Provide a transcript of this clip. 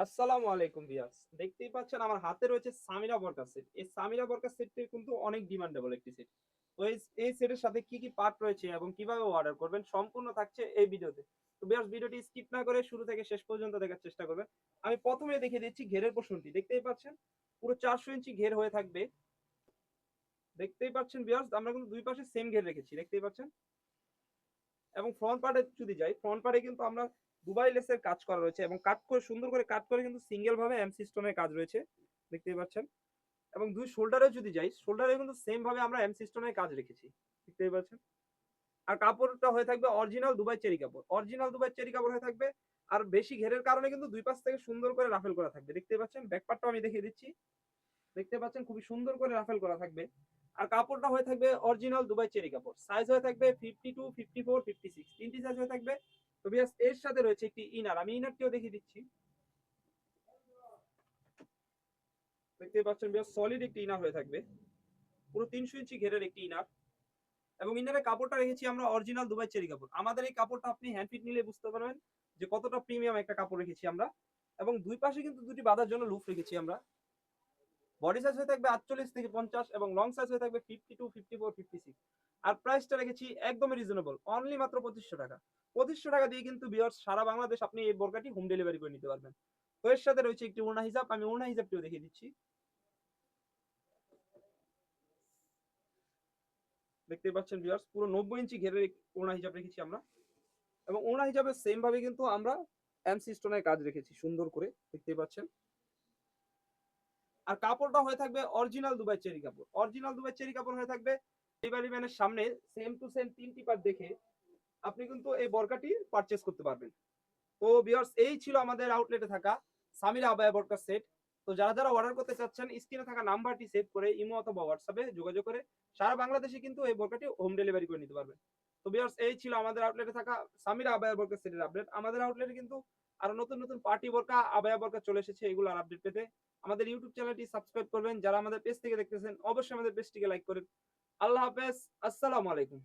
আসসালামু আলাইকুম ভিউয়ার্স। দেখতেই পাচ্ছেন আমার হাতে রয়েছে সামিরা বরকা সেট। এই সামিরা বরকা সেটটি কিন্তু অনেক ডিমান্ডেবল একটি সেট। তো এই সেটের সাথে কি কি পার্ট রয়েছে এবং কীভাবে অর্ডার করবেন সম্পূর্ণ থাকছে এই ভিডিওতে। তো ভিউয়ার্স, ভিডিওটি স্কিপ না করে শুরু থেকে শেষ পর্যন্ত দেখার চেষ্টা করবেন। আমি প্রথমে দেখিয়ে দিচ্ছি ঘেরের পোর্শনটি। দেখতেই পাচ্ছেন, পুরো চারশো ইঞ্চি ঘের হয়ে থাকবে। দেখতেই পাচ্ছেন ভিউয়ার্স, আমরা কিন্তু দুই পাশে সেম ঘের রেখেছি। দেখতেই পাচ্ছেন এবং ফ্রন্ট পার্টে যদি যাই ফ্রন্ট পার্টে কিন্তু আমরা দুবাই লেসের কাজ করা রয়েছে এবং কাট করে, সুন্দর করে কাট করে কিন্তু সিঙ্গেল ভাবে এম সিস্টেমের কাজ রয়েছে। দেখতেই পাচ্ছেন? এবং দুই শোল্ডারে যদি যাই শোল্ডারে কিন্তু সেম ভাবে আমরা এম সিস্টেমের কাজ রেখেছি। দেখতেই পাচ্ছেন? আর কাপড়টা হয়ে থাকবে অরিজিনাল দুবাই চেরি কাপড়। অরিজিনাল দুবাই চেরি কাপড় হয়ে থাকবে আর বেশি ঘেরের কারণে কিন্তু দুই পাশ থেকে সুন্দর করে রাফেল করা থাকবে। দেখতে পাচ্ছেন? ব্যাক পার্টটাও আমি দেখিয়ে দিচ্ছি। দেখতে পাচ্ছেন? খুবই সুন্দর করে রাফেল করা থাকবে। আর কাপড়টা হয়ে থাকবে অরিজিনাল দুবাই চেরি কাপড়। সাইজ হয়ে থাকবে fifty two fifty four fifty six তিনটি সাইজ হয়ে থাকবে। তো বিয়াস, এর সাথে রয়েছে একটি ইনার আমি ইনারটিও দেখিয়ে দিচ্ছি। দেখতে পাচ্ছেন বিয়াস সলিড একটি ইনার হয়ে থাকবে। পুরো তিনশো ইঞ্চি ঘেরের একটি ইনার এবং ইনারের কাপড়টা রেখেছি আমরা অরিজিনাল দুবাই চেরি কাপড়। আমাদের এই কাপড়টা আপনি হ্যান্ড ফিট নিলে বুঝতে পারবেন যে কতটা প্রিমিয়াম একটা কাপড় রেখেছি আমরা। এবং দুই পাশে কিন্তু দুটি বাঁধার জন্য লুপ রেখেছি আমরা। বডি সাইজ হয়ে থাকবে আটচল্লিশ থেকে পঞ্চাশ এবং লং সাইজ হয়ে থাকবে fifty two fifty four fifty six আর প্রাইসটা রেখেছি একদমই রিজনেবল অনলি মাত্র পঁচিশশো টাকা। পঁচিশশো টাকা দিয়ে কিন্তু বিয়ার্স সারা বাংলাদেশ আপনি এই বোরকাটি হোম ডেলিভারি করে নিতে পারবেন। তো এর সাথে রয়েছে একটি ওনা হিসাব আমি ওনা হিসাবটিও দেখিয়ে দিচ্ছি। দেখতে পাচ্ছেন বিয়ার্স পুরো নব্বই ইঞ্চি ঘেরের ওনা হিসাব রেখেছি আমরা। এবং ওনা হিসাবে সেম ভাবে কিন্তু আমরা এমসি স্টোনের কাজ রেখেছি, সুন্দর করে দেখতে পাচ্ছেন। আর কাপড়টা হয়ে থাকবে অরিজিনাল দুবাই চেরি কাপড়। অরিজিনাল দুবাই চেরি কাপড় হয়ে থাকবে ডেলিভারি ম্যানের সামনে সেম টু সেম তিনটি পার্ট দেখে আপনি কিন্তু এই বরকাটি পারচেস করতে পারবেন। তো বিয়ার্স এই ছিল আমাদের আউটলেটে থাকা সামিরা আবায়া বরকার সেট তো যারা যারা অর্ডার করতে চাচ্ছেন স্ক্রিনে থাকা নাম্বারটি সেভ করে ইমো অথবা হোয়াটসঅ্যাপে যোগাযোগ করে সারা বাংলাদেশে কিন্তু এই বরকাটি হোম ডেলিভারি করে নিতে পারবেন। তো বিয়ার্স এই ছিল আমাদের আউটলেটে থাকা সামিরা আবায়া বরকার সেটের আপডেট আমাদের আউটলেটে কিন্তু আরও নতুন নতুন পার্টি বর্কা আবায়া বর্কা চলে এসেছে, এগুলো আর আপডেট পেতে। আমাদের ইউটিউব চ্যানেলটি সাবস্ক্রাইব করবেন। যারা আমাদের পেজ থেকে দেখতেছেন, অবশ্যই আমাদের পেজটিকে লাইক করেন। আল্লাহ হাফেজ। আসসালামু আলাইকুম।